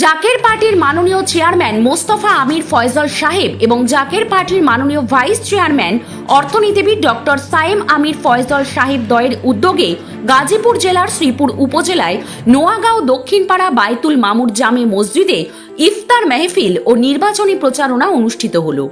জাকের পার্টির মাননীয় চেয়ারম্যান মোস্তফা আমির ফয়জল সাহেব এবং জাকের পার্টির মাননীয় ভাইস চেয়ারম্যান অর্থনীতিবিদ ডক্টর সাইম আমির ফয়জল সাহেব দয়ের উদ্যোগে গাজীপুর জেলার শ্রীপুর উপজেলায় নোয়াগাঁও দক্ষিণপাড়া বাইতুল মামুর জামে মসজিদে ইফতার মেহফিল ও নির্বাচনী প্রচারণা অনুষ্ঠিত হলো।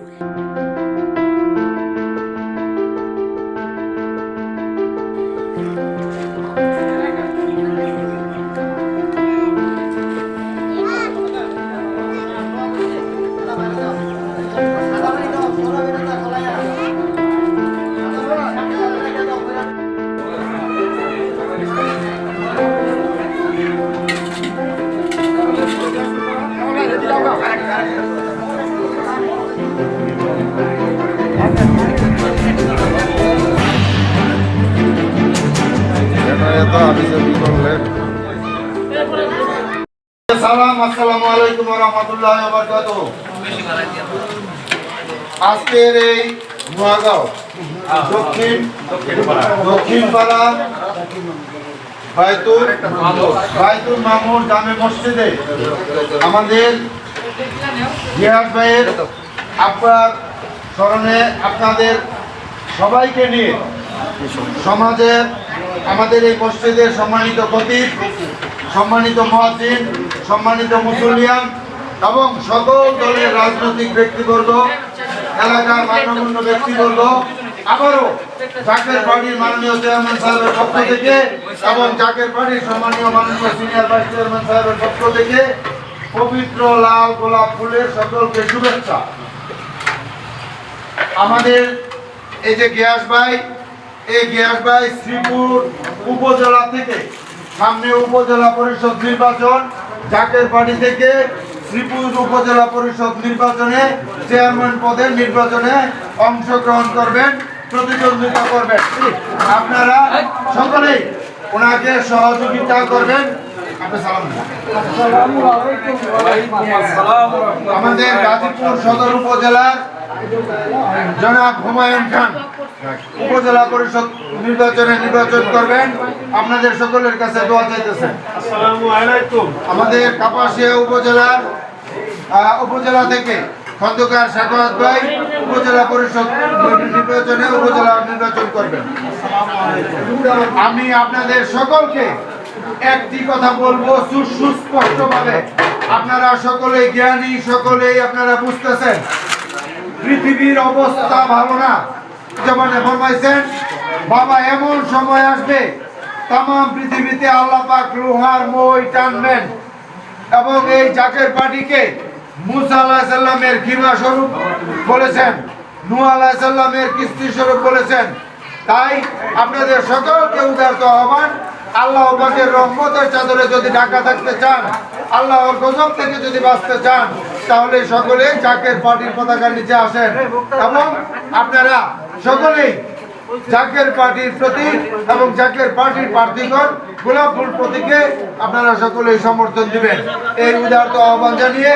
আসসালামু আলাইকুম রাহমাতুল্লাহি আজকের এই নোয়াগাঁও, দক্ষিণ দক্ষিণ পাড়া বাইতুল বাইতুল মামুর জামে মসজিদে আমাদের জিয়াদ ভাইয়ের আপনার স্মরণে আপনাদের সবাইকে নিয়ে সমাজের, আমাদের এই মসজিদের সম্মানিত খতিব, সম্মানিত মহাজিন সম্মানিত মুসলিয়ান এবং সকল দলের রাজনৈতিক ব্যক্তিবর্গ, এলাকার মান্যগণ্য ব্যক্তিবর্গ, আবারও জাকের পার্টির মাননীয় চেয়ারম্যান সাহেবের পক্ষ থেকে এবং জাকের পার্টির সম্মানীয় মাননীয় সিনিয়র ভাইস চেয়ারম্যান সাহেবের পক্ষ থেকে পবিত্র লাল গোলাপ ফুলের সকলকে শুভেচ্ছা। আমাদের এই যে গ্যাস ভাই, এই গ্যাস ভাই শ্রীপুর উপজেলা থেকে সামনে উপজেলা পরিষদ নির্বাচন জাকের বাড়ি থেকে শ্রীপুর উপজেলা পরিষদ নির্বাচনে চেয়ারম্যান পদের নির্বাচনে অংশগ্রহণ করবেন প্রতিদ্বন্দ্বিতা করবেন। আপনারা সকলেই ওনাকে সহযোগিতা করবেন। আমাদের গাজীপুর সদর উপজেলার জনাব হুমায়ুন খান। উপজেলা পরিষদ নির্বাচনে নির্বাচন করবেন। আপনাদের সকলের কাছে দোয়া চাইতেছেন আমাদের কাপাসিয়া উপজেলার উপজেলা থেকে খন্দকার শাকাত ভাই উপজেলা পরিষদ নির্বাচনে উপজেলা নির্বাচন করবেন। আমি আপনাদের সকলকে একটি কথা বলব সুস্পষ্টভাবে। আপনারা সকলে জ্ঞানী সকলেই আপনারা বুঝতেছেন। পৃথিবীর অবস্থা ভালো না। যেমন ফরমাইছেন, বাবা এমন সময় আসবে তাম পৃথিবীতে আল্লাহ পাক লোহার মই টানবেন এবং এই জাকের পার্টিকে মুসা আল্লাহ সাল্লামের স্বরূপ বলেছেন নু আল্লাহ সাল্লামের কিস্তি স্বরূপ বলেছেন। তাই আপনাদের সকলকে উদারত আহ্বান, আল্লাহ পাকের রহমতের চাদরে যদি ঢাকা থাকতে চান, আল্লাহর গজব থেকে যদি বাঁচতে চান, তাহলে সকলে জাকের পার্টির পতাকার নিচে আসেন এবং আপনারা সকলেই জাকের পার্টির প্রতি এবং জাকের পার্টির প্রার্থীগণ গোলাপ ফুল প্রতীকে আপনারা সকলেই সমর্থন দিবেন। এই উদারত আহ্বান জানিয়ে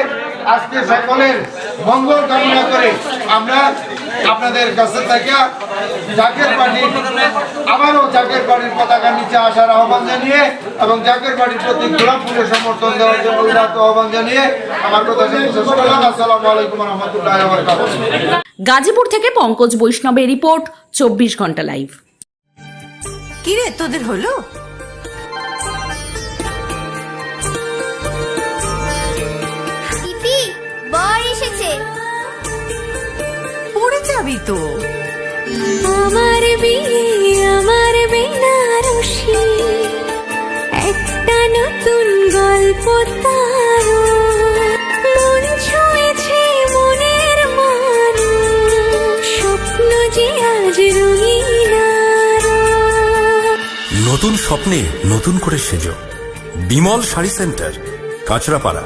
আজকে সকলের মঙ্গল কামনা করে আমরা আপনাদের কাছে থেকে জাকের পার্টির আবারও জাকের পার্টির পতাকার নিচে আসার আহ্বান জানিয়ে এবং জাকের পার্টির প্রতি গোলাপ ফুলের সমর্থন দেওয়ার জন্য উদারত আহ্বান জানিয়ে আমার কথা শেষ করলাম আসসালামু আলাইকুম রহমতুল্লাহ গাজীপুর থেকে পঙ্কজ বৈষ্ণবের রিপোর্ট চব্বিশ ঘণ্টা লাইভ। কিরে তোদের হলো? তো। আমার বিয়ে, আমার বেনারসি। একটা নতুন গল্প তার। মন ছুঁয়েছে মনের মানুষ। স্বপ্ন যে আজ রঙিন। নতুন স্বপ্নে নতুন করে সেজ। বিমল শাড়ি সেন্টার, কাঁচরাপাড়া।